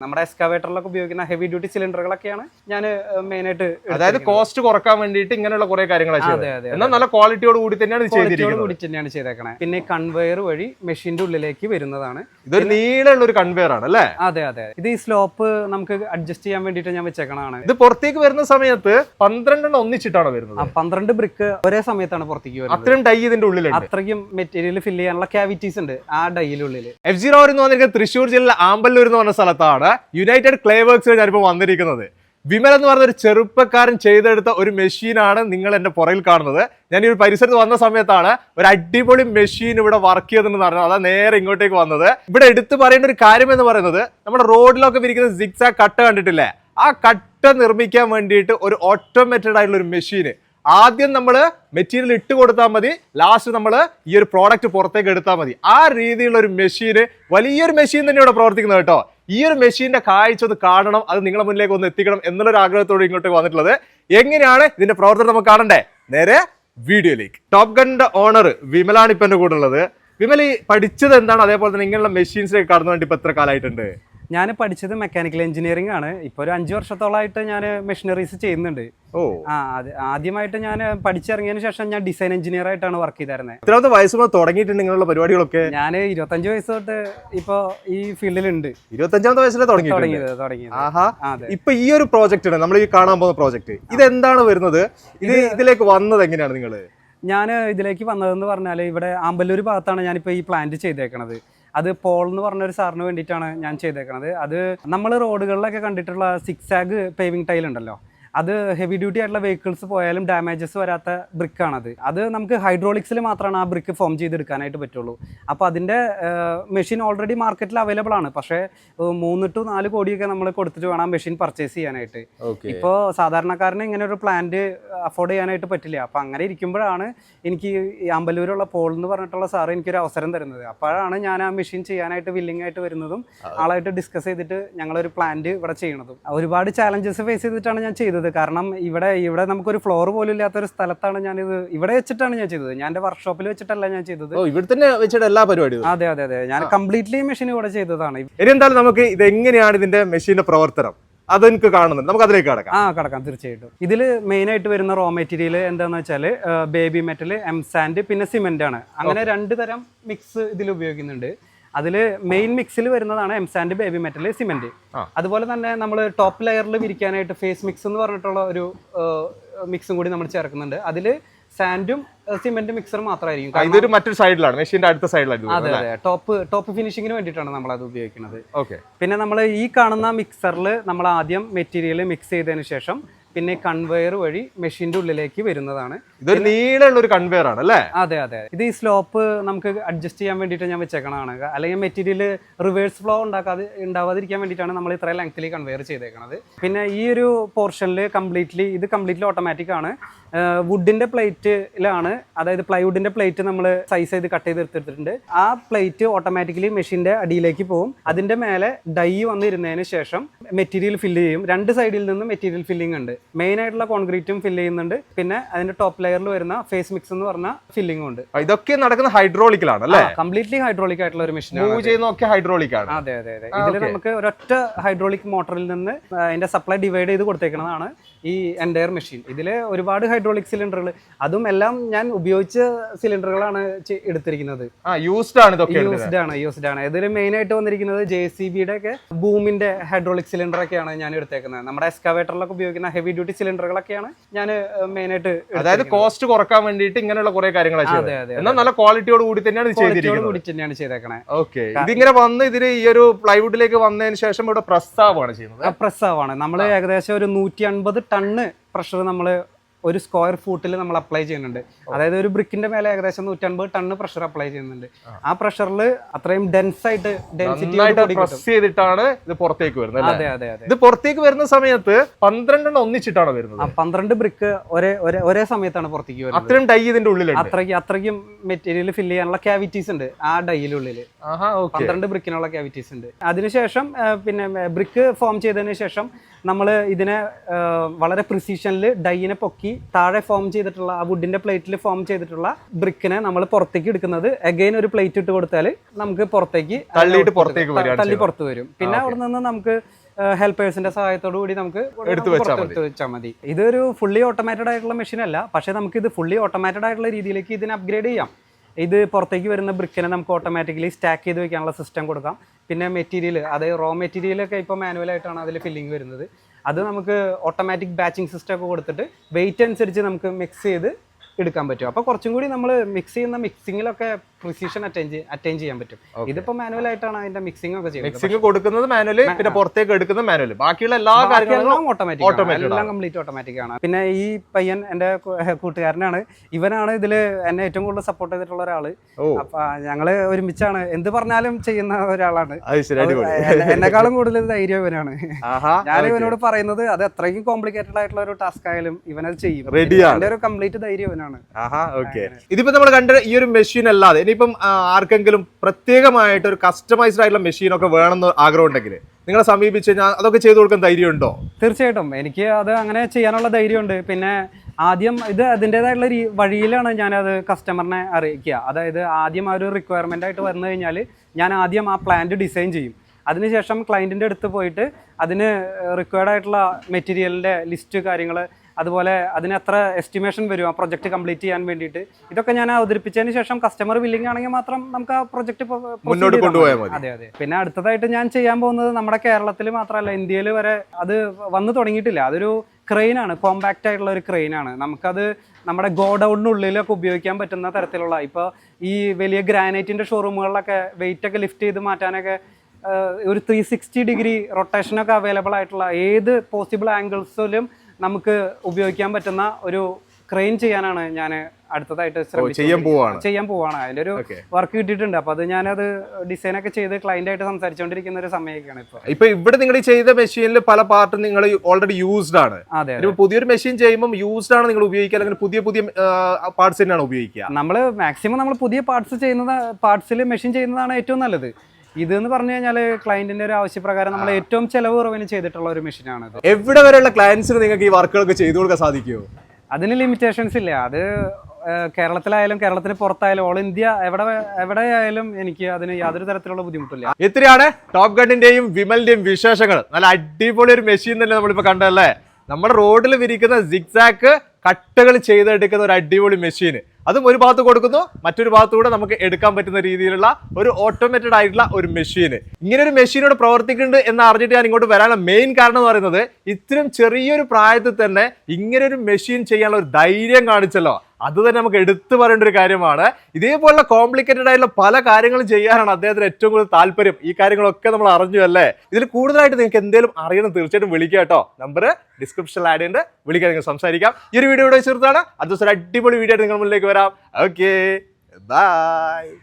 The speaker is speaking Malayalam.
നമ്മുടെ എക്സ്കവേറ്ററിലൊക്കെ ഉപയോഗിക്കുന്ന ഹെവി ഡ്യൂട്ടി സിലിണ്ടറുകളൊക്കെയാണ് ഞാൻ മെയിൻ ആയിട്ട് അതായത് കോസ്റ്റ് കുറയ്ക്കാൻ വേണ്ടിയിട്ട് ഇങ്ങനെയുള്ള കുറെ കാര്യങ്ങളാണ് എന്നാൽ നല്ല ക്വാളിറ്റിയോട് കൂടി തന്നെയാണ് ക്വാളിറ്റിയോട് കൂടി തന്നെയാണ് ചെയ്തേക്കണേ. പിന്നെ കൺവെയർ വഴി മെഷീന്റെ ഉള്ളിലേക്ക് വരുന്നതാണ്. ഇതൊരു നീളമുള്ള ഒരു കൺവെയർ ആണ് അല്ലേ? അതെ അതെ. ഇത് ഈ സ്ലോപ്പ് നമുക്ക് അഡ്ജസ്റ്റ് ചെയ്യാൻ വേണ്ടിയിട്ട് ഞാൻ വെച്ചേക്കണതാണ്. ഇത് പുറത്തേക്ക് വരുന്ന സമയത്ത് പന്ത്രണ്ടെണ്ണം ഒന്നിച്ചിട്ടാണ് വരുന്നത്? പന്ത്രണ്ട് ബ്രിക്ക് ഒരേ സമയത്താണ് പുറത്തേക്ക് വരുന്നത്. അത്രയും ഡൈ ഇതിന്റെ ഉള്ളിലുണ്ട്. അത്രയും മെറ്റീരിയൽ ഫില്ല് ചെയ്യാനുള്ള ക്യാവിറ്റീസ് ഉണ്ട് ആ ഡൈയിലുള്ളിൽ എഫ് ജീറോ റോഡ് എന്ന് പറഞ്ഞിരിക്കുന്നത് തൃശ്ശൂർ ജില്ലയിലെ ആമ്പല്ലൂർ എന്ന് പറഞ്ഞ സ്ഥലത്താണ് യുണൈറ്റഡ് ക്ലേ വർക്ക്സ് ഞാനിപ്പോൾ വന്നിരിക്കുന്നത്. വിമൽ എന്ന് പറഞ്ഞ ഒരു ചെറുപ്പക്കാരൻ ചെയ്തെടുത്ത ഒരു മെഷീനാണ് നിങ്ങൾ എന്റെ പുറകിൽ കാണുന്നത്. ഞാൻ ഈ ഒരു പരിസരത്ത് വന്ന സമയത്താണ് ഒരു അടിപൊളി മെഷീൻ ഇവിടെ വർക്ക് ചെയ്തതെന്ന് പറഞ്ഞത്. അതാ നേരെ ഇങ്ങോട്ടേക്ക് വന്നത്. ഇവിടെ എടുത്തു പറയേണ്ട ഒരു കാര്യം എന്ന് പറയുന്നത് നമ്മുടെ റോഡിലൊക്കെ വിരിക്കുന്ന സിക്സ് കട്ട കണ്ടിട്ടില്ലേ? ആ കട്ട് നിർമ്മിക്കാൻ വേണ്ടിയിട്ട് ഒരു ഓട്ടോമേറ്റഡ് ആയിട്ടുള്ള ഒരു മെഷീൻ ആദ്യം നമ്മൾ മെറ്റീരിയൽ ഇട്ട് കൊടുത്താൽ മതി. ലാസ്റ്റ് നമ്മൾ ഈ ഒരു പ്രോഡക്റ്റ് പുറത്തേക്ക് എടുത്താൽ മതി. ആ രീതിയിലുള്ള ഒരു മെഷീന് വലിയൊരു മെഷീൻ തന്നെ ഇവിടെ പ്രവർത്തിക്കുന്നത് കേട്ടോ. ഈ ഒരു മെഷീന്റെ കാഴ്ച ഒന്ന് കാണണം അത് നിങ്ങളുടെ മുന്നിലേക്ക് ഒന്ന് എത്തിക്കണം എന്നുള്ളൊരു ആഗ്രഹത്തോടെ ഇങ്ങോട്ട് വന്നിട്ടുള്ളത്. എങ്ങനെയാണ് ഇതിന്റെ പ്രവർത്തനം നമുക്ക് കാണണ്ടേ? നേരെ വീഡിയോയിലേക്ക്. ടോപ് ഗണ്ണിന്റെ ഓണർ വിമലാണ് ഇപ്പൊ എന്റെ കൂടെ ഉള്ളത് വിമൽ ഈ പഠിച്ചത് എന്താണ്? അതേപോലെ തന്നെ ഇങ്ങനെയുള്ള മെഷീൻസിലേക്ക് കടന്നു വേണ്ടി ഇപ്പൊ എത്ര കാലമായിട്ടുണ്ട്? ഞാൻ പഠിച്ചത് മെക്കാനിക്കൽ എഞ്ചിനീയറിംഗ് ആണ്. ഇപ്പോൾ ഒരു അഞ്ച് വർഷത്തോളമായിട്ട് ഞാൻ മെഷീനറീസ് ചെയ്യുന്നുണ്ട്. ആ അത് ആദ്യമായിട്ട് ഞാൻ പഠിച്ചിറങ്ങിയതിനു ശേഷം ഞാൻ ഡിസൈൻ എഞ്ചിനീയർ ആയിട്ടാണ് വർക്ക് ചെയ്തായിരുന്നത് ഇത്രാമത്തെ വയസ്സ് മുതൽ തുടങ്ങിയിട്ടുണ്ട് നിങ്ങളുടെ പരിപാടികളൊക്കെ? ഞാൻ ഇരുപത്തഞ്ച് വയസ്സ് തൊട്ട് ഇപ്പൊ ഈ ഫീൽഡിലുണ്ട് ഇരുപത്തഞ്ചാമത്തെ വയസ്സിലെ തുടങ്ങി തുടങ്ങിയത് തുടങ്ങിയത്. ആഹാ. ഇപ്പൊ ഈ ഒരു പ്രോജക്റ്റ് ആണ് നമ്മൾ ഈ കാണാൻ പോകുന്ന പ്രോജക്റ്റ് ഇതെന്താണ് വരുന്നത്? ഇത് ഇതിലേക്ക് വന്നത് എങ്ങനെയാണ് നിങ്ങൾ ഞാൻ ഇതിലേക്ക് വന്നതെന്ന് പറഞ്ഞാൽ ഇവിടെ ആമ്പല്ലൂർ ഭാഗത്താണ് ഞാനിപ്പോൾ ഈ പ്ലാന്റ് ചെയ്തേക്കണത്. അത് പോൾ എന്ന് പറഞ്ഞ ഒരു സാറിന് വേണ്ടിയിട്ടാണ് ഞാൻ ചെയ്തേക്കണത്. അത് നമ്മൾ റോഡുകളിലൊക്കെ കണ്ടിട്ടുള്ള സിക്സാഗ് പേവിംഗ് ടൈൽ ഉണ്ടല്ലോ. അത് ഹെവി ഡ്യൂട്ടി ആയിട്ടുള്ള വെഹിക്കിൾസ് പോയാലും ഡാമേജസ് വരാത്ത ബ്രിക്കാണത് അത് നമുക്ക് ഹൈഡ്രോളിക്സിൽ മാത്രമാണ് ആ ബ്രിക്ക് ഫോം ചെയ്തെടുക്കാനായിട്ട് പറ്റുള്ളൂ. അപ്പോൾ അതിന്റെ മെഷീൻ ഓൾറെഡി മാർക്കറ്റിൽ അവൈലബിൾ ആണ്. പക്ഷേ മൂന്ന് ടു നാല് കോടിയൊക്കെ നമ്മൾ കൊടുത്തിട്ട് വേണം ആ മെഷീൻ പർച്ചേസ് ചെയ്യാനായിട്ട്. ഇപ്പോൾ സാധാരണക്കാരന് ഇങ്ങനെ ഒരു പ്ലാന്റ് അഫോർഡ് ചെയ്യാനായിട്ട് പറ്റില്ല. അപ്പോൾ അങ്ങനെ ഇരിക്കുമ്പോഴാണ് എനിക്ക് അമ്പലൂരുള്ള പോൾ എന്ന് പറഞ്ഞിട്ടുള്ള സാറ് എനിക്കൊരു അവസരം തരുന്നത്. അപ്പോഴാണ് ഞാൻ ആ മെഷീൻ ചെയ്യാനായിട്ട് വില്ലിംഗ് ആയിട്ട് വരുന്നതും ആളായിട്ട് ഡിസ്കസ് ചെയ്തിട്ട് ഞങ്ങളൊരു പ്ലാന്റ് ഇവിടെ ചെയ്യണതും ഒരുപാട് ചാലഞ്ചസ് ഫേസ് ചെയ്തിട്ടാണ് ഞാൻ ചെയ്തത്. കാരണം ഇവിടെ ഇവിടെ നമുക്കൊരു ഫ്ലോർ പോലും ഇല്ലാത്ത ഒരു സ്ഥലത്താണ് ഞാനിത് ഇവിടെ വെച്ചിട്ടാണ് ഞാൻ ചെയ്തത്. ഞാൻ എന്റെ വർക്ക്ഷോപ്പിൽ വെച്ചിട്ടല്ല ഞാൻ ചെയ്തത്. ഓ ഇവിടെ തന്നെ വെച്ചിട്ട് എല്ലാ പരിപാടിയും അതെ അതെ അതെ. ഞാൻ കംപ്ലീറ്റ്ലി മെഷീൻ ഇവിടെ ചെയ്തതാണ്. ഇനി എന്തായാലും നമുക്ക് ഇത് എങ്ങനെയാണ് ഇതിന്റെ മെഷീന്റെ പ്രവർത്തനം? അത് എനിക്ക് കാണുന്നുണ്ട്. നമുക്ക് അതിലേക്ക് കടക്കാം. ആ കടക്കാം. തീർച്ചയായിട്ടും. ഇതിൽ മെയിൻ ആയിട്ട് വരുന്ന റോ മെറ്റീരിയൽ എന്താന്ന് വെച്ചാൽ ബേബി മെറ്റൽ എം സാൻഡ് പിന്നെ സിമെന്റ് ആണ്. അങ്ങനെ രണ്ട് തരം മിക്സ് ഇതിൽ ഉപയോഗിക്കുന്നുണ്ട്. അതിൽ മെയിൻ മിക്സിൽ വരുന്നതാണ് M sand baby metal cement അതുപോലെ തന്നെ നമ്മൾ ടോപ്പ് ലെയറിൽ വിരിക്കാനായിട്ട് ഫേസ് മിക്സ് എന്ന് പറഞ്ഞിട്ടുള്ള ഒരു മിക്സും കൂടി നമ്മൾ ചേർക്കുന്നുണ്ട്. അതിൽ സാൻഡും സിമെന്റ് മിക്സർ മാത്രമായിരിക്കും ഇതൊരു മറ്റൊരു സൈഡിലാണ് മെഷീന്റെ അടുത്ത സൈഡിലാണ് അതെ അതെ. ടോപ്പ് ടോപ്പ് ഫിനിഷിങ്ങിന് വേണ്ടിയിട്ടാണ് നമ്മൾ അത് ഉപയോഗിക്കുന്നത്. ഓക്കെ പിന്നെ നമ്മൾ ഈ കാണുന്ന മിക്സറിൽ നമ്മൾ ആദ്യം മെറ്റീരിയൽ മിക്സ് ചെയ്തതിന് ശേഷം പിന്നെ കൺവെയർ വഴി മെഷീന്റെ ഉള്ളിലേക്ക് വരുന്നതാണ്. ഇതൊരു നീളമുള്ള ഒരു കൺവെയർ ആണ് അല്ലേ? അതെ അതെ ഇത് ഈ സ്ലോപ്പ് നമുക്ക് അഡ്ജസ്റ്റ് ചെയ്യാൻ വേണ്ടിയിട്ട് ഞാൻ വെച്ചേക്കണതാണ്. അല്ലെങ്കിൽ മെറ്റീരിയൽ റിവേഴ്സ് ഫ്ലോ ഉണ്ടാക്കാതെ ഉണ്ടാവാതിരിക്കാൻ വേണ്ടിയിട്ടാണ് നമ്മൾ ഇത്ര ലെങ്ത്തിൽ കൺവെയർ ചെയ്തേക്കണത്. പിന്നെ ഈ ഒരു പോർഷനിൽ കംപ്ലീറ്റ്ലി ഇത് കംപ്ലീറ്റ്ലി ഓട്ടോമാറ്റിക് ആണ്. വുഡിന്റെ പ്ലേറ്റിലാണ് അതായത് പ്ലൈവുഡിന്റെ പ്ലേറ്റ് നമ്മൾ സൈസ് ചെയ്ത് കട്ട് ചെയ്ത് എടുത്തിട്ടുണ്ട്. ആ പ്ലേറ്റ് ഓട്ടോമാറ്റിക്കലി മെഷീന്റെ അടിയിലേക്ക് പോകും. അതിന്റെ മേലെ ഡൈ വന്നിരുന്നതിന് ശേഷം മെറ്റീരിയൽ ഫില്ല് ചെയ്യും. രണ്ട് സൈഡിൽ നിന്നും മെറ്റീരിയൽ ഫില്ലിംഗ് ഉണ്ട്. മെയിൻ ആയിട്ടുള്ള കോൺക്രീറ്റും ഫില്ല് ചെയ്യുന്നുണ്ട്. പിന്നെ അതിന്റെ ടോപ്പ് ലെയറിൽ വരുന്ന ഫേസ് മിക്സ് എന്ന് പറഞ്ഞ ഫില്ലിംഗ് ഉണ്ട്. ഇതൊക്കെ നടക്കുന്ന ഹൈഡ്രോളിക്കിലാണ് അല്ലേ? കംപ്ലീറ്റ്ലി ഹൈഡ്രോളിക് ആയിട്ടുള്ള ഒരു മെഷീൻ മൂവ് ഹൈഡ്രോളിക് ആണ്. അതെ അതെ അതെ. ഇതിൽ നമുക്ക് ഒരൊറ്റ ഹൈഡ്രോളിക് മോട്ടറിൽ നിന്ന് അതിന്റെ സപ്ലൈ ഡിവൈഡ് ചെയ്ത് കൊടുത്തേക്കുന്നതാണ് ഈ എന്റയർ മെഷീൻ ഇതിൽ ഒരുപാട് ഹൈഡ്രോളിക് സിലിണ്ടറുകൾ അതും എല്ലാം ഞാൻ ഉപയോഗിച്ച സിലിണ്ടറുകളാണ് എടുത്തിരിക്കുന്നത്. യൂസ്ഡ് ആണ് ഇതൊക്കെ യൂസ്ഡ് ആണ് യൂസ്ഡ് ആണ്. ഇതിൽ മെയിൻ ആയിട്ട് വന്നിരിക്കുന്നത് ജെ സി ബിയുടെ ഒക്കെ ബൂമിന്റെ ഹൈഡ്രോളിക് സിലിണ്ടർ ഒക്കെയാണ് ഞാൻ എടുത്തേക്കുന്നത്. നമ്മുടെ എക്സ്കവേറ്ററിലൊക്കെ ഉപയോഗിക്കുന്ന ഹെവി ഡ്യൂട്ടി സിലിണ്ടറുകളൊക്കെയാണ് ഞാൻ മെയിൻ ആയിട്ട് അതായത് കോസ്റ്റ് കുറയ്ക്കാൻ വേണ്ടിയിട്ട് ഇങ്ങനെയുള്ള കുറെ കാര്യങ്ങളാണ് എന്നാൽ നല്ല ക്വാളിറ്റിയോട് കൂടി തന്നെയാണ് ചെയ്തിരിക്കുന്നത്. കൂടി തന്നെയാണ് ചെയ്തേക്കണേ. ഓക്കെ ഇതിങ്ങനെ വന്ന് ഇതിന് ഈ ഒരു പ്ലൈവുഡിലേക്ക് വന്നതിന് ശേഷം ഇവിടെ പ്രസ്താവാണ് ചെയ്യുന്നത്. പ്രസ്താവാണ്. നമ്മൾ ഏകദേശം ഒരു നൂറ്റി അൻപത് ടണ്ണ് പ്രഷർ നമ്മൾ ഒരു സ്ക്വയർ ഫൂട്ടിൽ നമ്മൾ അപ്ലൈ ചെയ്യുന്നുണ്ട്. അതായത് ഒരു ബ്രിക്കിന്റെ മേലെ ഏകദേശം നൂറ്റൻപത് ടണ്ണ് പ്രഷർ അപ്ലൈ ചെയ്യുന്നുണ്ട്. ആ. പ്രഷറിൽ അത്രയും ഡെൻസ് ആയിട്ട് ഡെൻസിറ്റി പ്രസ് ചെയ്തിട്ടാണ് ഇത് പുറത്തേക്ക് വരുന്നത് അതെ അതെ അതെ. ഇത് പുറത്തേക്ക് വരുന്ന സമയത്ത് പന്ത്രണ്ടെണ്ണം ഒന്നിച്ചിട്ടാണ് വരുന്നത്. പന്ത്രണ്ട് ബ്രിക്ക് ഒരേ ഒരേ സമയത്താണ് പുറത്തേക്ക് വരുന്നത്. അത്രയും ഡൈ ഇതിന്റെ ഉള്ളിൽ അത്രയ്ക്ക് അത്രയ്ക്കും മെറ്റീരിയൽ ഫില്ല് ചെയ്യാനുള്ള ക്യാവിറ്റീസ് ഉണ്ട് ആ ഡൈയിലുള്ളിൽ പന്ത്രണ്ട് ബ്രിക്കിനുള്ള ക്യാവിറ്റീസ് ഉണ്ട്. അതിനുശേഷം പിന്നെ ബ്രിക്ക് ഫോം ചെയ്തതിന് ശേഷം നമ്മൾ ഇതിനെ വളരെ പ്രിസിഷനിൽ ഡൈയിനെ പൊക്കി താഴെ ഫോം ചെയ്തിട്ടുള്ള ആ വുഡിന്റെ പ്ലേറ്റിൽ ഫോം ചെയ്തിട്ടുള്ള ബ്രിക്കിനെ നമ്മൾ പുറത്തേക്ക് എടുക്കുന്നത്. അഗൈൻ ഒരു പ്ലേറ്റ് ഇട്ട് കൊടുത്താൽ നമുക്ക് പുറത്തേക്ക് തള്ളിയിട്ട് പുറത്തേക്ക് തള്ളി പുറത്ത് വരും. പിന്നെ അവിടെ നിന്ന് നമുക്ക് ഹെൽപ്പേഴ്സിന്റെ സഹായത്തോടു കൂടി നമുക്ക് എടുത്തു വെച്ചാൽ മതി. ഇതൊരു ഫുള്ളി ഓട്ടോമാറ്റഡ് ആയിട്ടുള്ള മെഷീൻ അല്ല. പക്ഷേ നമുക്ക് ഇത് ഫുള്ളി ഓട്ടോമാറ്റഡ് ആയിട്ടുള്ള രീതിയിലേക്ക് ഇതിനെ അപ്ഗ്രേഡ് ചെയ്യാം. ഇത് പുറത്തേക്ക് വരുന്ന ബ്രിക്കിനെ നമുക്ക് ഓട്ടോമാറ്റിക്കലി സ്റ്റാക്ക് ചെയ്ത് വെക്കാനുള്ള സിസ്റ്റം കൊടുക്കാം. പിന്നെ മെറ്റീരിയൽ അതായത് റോ മെറ്റീരിയലൊക്കെ ഇപ്പോൾ മാനുവലായിട്ടാണ് അതിൽ ഫില്ലിംഗ് വരുന്നത്. അത് നമുക്ക് ഓട്ടോമാറ്റിക് ബാച്ചിങ് സിസ്റ്റം ഒക്കെ കൊടുത്തിട്ട് വെയിറ്റ് അനുസരിച്ച് നമുക്ക് മിക്സ് ചെയ്ത് എടുക്കാൻ പറ്റും. അപ്പോൾ കുറച്ചും കൂടി നമ്മൾ മിക്സ് ചെയ്യുന്ന മിക്സിങ്ങിലൊക്കെ പ്രിസിഷൻ അറ്റൈൻ അറ്റൈൻ ചെയ്യാൻ പറ്റും. ഇതിപ്പോ മാനുവൽ ആയിട്ടാണ് അതിന്റെ മിക്സിംഗ് ഒക്കെ ചെയ്യുന്നത്. മിക്സിംഗ് കൊടുക്കുന്നത് മാനുവൽ പിന്നെ പുറത്തേക്ക് എടുക്കുന്നത് മാനുവൽ ബാക്കിയുള്ള എല്ലാ കാര്യങ്ങളും ഓട്ടോമാറ്റിക് ഓട്ടോമാറ്റിക് എല്ലാം കംപ്ലീറ്റ് ഓട്ടോമാറ്റിക് ആണ്. പിന്നെ ഈ പയ്യൻ എന്റെ കൂട്ടുകാരനാണ്. ഇവനാണ് ഇതിൽ എന്നെ ഏറ്റവും കൂടുതൽ സപ്പോർട്ട് ചെയ്തിട്ടുള്ള ഒരാൾ. അപ്പൊ ഞങ്ങൾ ഒരുമിച്ചാണ്. എന്ത് പറഞ്ഞാലും ചെയ്യുന്ന ഒരാളാണ്. എന്നെക്കാളും കൂടുതൽ ധൈര്യം ഇവനാണ്. ഞാൻ ഇവനോട് പറയുന്നത് അത് അത്രയും കോംപ്ലിക്കേറ്റഡ് ആയിട്ടുള്ള ഒരു ടാസ്ക് ആയാലും ഇവനത് ചെയ്യും. എന്റെ ഒരു കംപ്ലീറ്റ് ധൈര്യം ഇവനാണ്. ഇതിപ്പോ നമ്മൾ കണ്ട ഈ ഒരു മെഷീൻ അല്ലാതെ ഇനിയിപ്പം ആർക്കെങ്കിലും പ്രത്യേകമായിട്ട് ഒരു കസ്റ്റമൈസ്ഡ് ആയിട്ടുള്ള മെഷീനൊക്കെ വേണമെന്ന് ആഗ്രഹം ഉണ്ടെങ്കിൽ നിങ്ങളെ സമീപിച്ച് കഴിഞ്ഞാൽ അതൊക്കെ ചെയ്തു കൊടുക്കാൻ ധൈര്യമുണ്ടോ? തീർച്ചയായിട്ടും. എനിക്ക് അത് അങ്ങനെ ചെയ്യാനുള്ള ധൈര്യമുണ്ട്. പിന്നെ ആദ്യം ഇത് അതിന്റെതായിട്ടുള്ള വഴിയിലാണ് ഞാനത് കസ്റ്റമറിനെ അറിയിക്കുക. അതായത് ആദ്യം ആ ഒരു റിക്വയർമെന്റ് ആയിട്ട് വന്നു കഴിഞ്ഞാൽ ഞാൻ ആദ്യം ആ പ്ലാന്റ് ഡിസൈൻ ചെയ്യും. അതിനുശേഷം ക്ലയന്റിന്റെ അടുത്ത് പോയിട്ട് അതിന് റിക്വയർഡ് ആയിട്ടുള്ള മെറ്റീരിയലിന്റെ ലിസ്റ്റ് കാര്യങ്ങൾ അതുപോലെ അതിന് എത്ര എസ്റ്റിമേഷൻ വരും ആ പ്രൊജക്ട് കംപ്ലീറ്റ് ചെയ്യാൻ വേണ്ടിയിട്ട്? ഇതൊക്കെ ഞാൻ അവതരിപ്പിച്ചതിന് ശേഷം കസ്റ്റമർ വില്ലിംഗ് ആണെങ്കിൽ മാത്രം നമുക്ക് ആ പ്രൊജക്ട് മുന്നോട്ട് കൊണ്ടുപോയാൽ മതി. അതെ അതെ. പിന്നെ അടുത്തതായിട്ട് ഞാൻ ചെയ്യാൻ പോകുന്നത് നമ്മുടെ കേരളത്തിൽ മാത്രമല്ല ഇന്ത്യയിൽ വരെ അത് വന്നു തുടങ്ങിയിട്ടില്ല. അതൊരു ക്രെയിനാണ് കോമ്പാക്റ്റ് ആയിട്ടുള്ള ഒരു ക്രെയിനാണ് നമുക്കത് നമ്മുടെ ഗോഡൗണിനുള്ളിലൊക്കെ ഉപയോഗിക്കാൻ പറ്റുന്ന തരത്തിലുള്ള ഇപ്പോൾ ഈ വലിയ ഗ്രാനൈറ്റിന്റെ ഷോറൂമുകളിലൊക്കെ വെയിറ്റ് ഒക്കെ ലിഫ്റ്റ് ചെയ്ത് മാറ്റാനൊക്കെ ഒരു ത്രീ സിക്സ്റ്റി ഡിഗ്രി റൊട്ടേഷനൊക്കെ അവൈലബിൾ ആയിട്ടുള്ള ഏത് പോസിബിൾ ആംഗിൾസിലും നമുക്ക് ഉപയോഗിക്കാൻ പറ്റുന്ന ഒരു ക്രെയിൻ ചെയ്യാനാണ് ഞാൻ അടുത്തതായിട്ട് ചെയ്യാൻ പോവാണ്. ചെയ്യാൻ പോവാണ്. അതിന്റെ ഒരു വർക്ക് കിട്ടിയിട്ടുണ്ട്. അപ്പൊ അത് ഞാനത് ഡിസൈൻ ഒക്കെ ചെയ്ത് ക്ലയന്റ് ആയിട്ട് സംസാരിച്ചുകൊണ്ടിരിക്കുന്ന ഒരു സമയമൊക്കെയാണ് ഇപ്പൊ. ഇപ്പൊ ഇവിടെ നിങ്ങൾ ചെയ്ത മെഷീനിൽ പല പാർട്ടും നിങ്ങൾ ഓൾറെഡി യൂസ്ഡ് ആണ്. അതെ പുതിയൊരു മെഷീൻ ചെയ്യുമ്പോൾ യൂസ്ഡ് ആണ് നിങ്ങൾ ഉപയോഗിക്കുക അല്ലെങ്കിൽ പുതിയ പുതിയ പാർട്സ് തന്നെയാണ് ഉപയോഗിക്കുക? നമ്മൾ മാക്സിമം നമ്മൾ പുതിയ പാർട്സ് ചെയ്യുന്നത് പാർട്സിൽ മെഷീൻ ചെയ്യുന്നതാണ് ഏറ്റവും നല്ലത്. ഇത് എന്ന് പറഞ്ഞു കഴിഞ്ഞാൽ ക്ലയന്റിന്റെ ഒരു ആവശ്യപ്രകാരം നമ്മൾ ഏറ്റവും ചെലവ് കുറവിന് ചെയ്തിട്ടുള്ള ഒരു മെഷീനാണ് ഇത്. എവിടെ വരെയുള്ള ക്ലയൻസിന് നിങ്ങൾക്ക് ഈ വർക്കുകളൊക്കെ ചെയ്തു കൊടുക്കാൻ സാധിക്കുമോ അതിന് ലിമിറ്റേഷൻസ് ഇല്ല. അത് കേരളത്തിലായാലും കേരളത്തിന് പുറത്തായാലും ഓൾ ഇന്ത്യ എവിടെ എവിടെയായാലും എനിക്ക് അതിന് യാതൊരു തരത്തിലുള്ള ബുദ്ധിമുട്ടില്ല. ഇത്രയാണ് ടോപ്പ് ഗണ്ണിന്റെയും വിമലിന്റെയും വിശേഷങ്ങൾ? നല്ല അടിപൊളി ഒരു മെഷീൻ തന്നെ നമ്മളിപ്പോ കണ്ടല്ലേ നമ്മുടെ റോഡിൽ വിരിക്കുന്ന സിക്സാക്ക് കട്ടകൾ ചെയ്തെടുക്കുന്ന ഒരു അടിപൊളി മെഷീൻ അതും ഒരു ഭാഗത്ത് കൊടുക്കുന്നു മറ്റൊരു ഭാഗത്തൂടെ നമുക്ക് എടുക്കാൻ പറ്റുന്ന രീതിയിലുള്ള ഒരു ഓട്ടോമേറ്റഡ് ആയിട്ടുള്ള ഒരു മെഷീൻ ഇങ്ങനെ ഒരു മെഷീനോട് പ്രവർത്തിക്കുന്നുണ്ട് എന്ന് അറിഞ്ഞിട്ട് ഞാൻ ഇങ്ങോട്ട് വരാനുള്ള മെയിൻ കാരണം എന്ന് പറയുന്നത് ഇത്രയും ചെറിയൊരു പ്രായത്തിൽ തന്നെ ഇങ്ങനെ ഒരു മെഷീൻ ചെയ്യാനുള്ള ഒരു ധൈര്യം കാണിച്ചല്ലോ. അത് തന്നെ നമുക്ക് എടുത്തു പറയേണ്ട ഒരു കാര്യമാണ്. ഇതേപോലുള്ള കോംപ്ലിക്കേറ്റഡ് ആയിട്ടുള്ള പല കാര്യങ്ങളും ചെയ്യാനാണ് അദ്ദേഹത്തിന് ഏറ്റവും കൂടുതൽ താല്പര്യം. ഈ കാര്യങ്ങളൊക്കെ നമ്മൾ അറിഞ്ഞു അല്ലേ? ഇതിൽ കൂടുതലായിട്ട് നിങ്ങൾക്ക് എന്തെങ്കിലും അറിയണം തീർച്ചയായിട്ടും വിളിക്കുക കേട്ടോ. നമ്പർ ഡിസ്ക്രിപ്ഷനിൽ ആഡ് ചെയ്യേണ്ട. വിളിക്കാൻ നിങ്ങൾ സംസാരിക്കാം. ഈ ഒരു വീഡിയോ ഇവിടെ ചേർത്താണ് അടുത്ത ദിവസം അടിപൊളി വീഡിയോ ആയിട്ട് നിങ്ങൾ മുന്നിലേക്ക് വരാം. Okay bye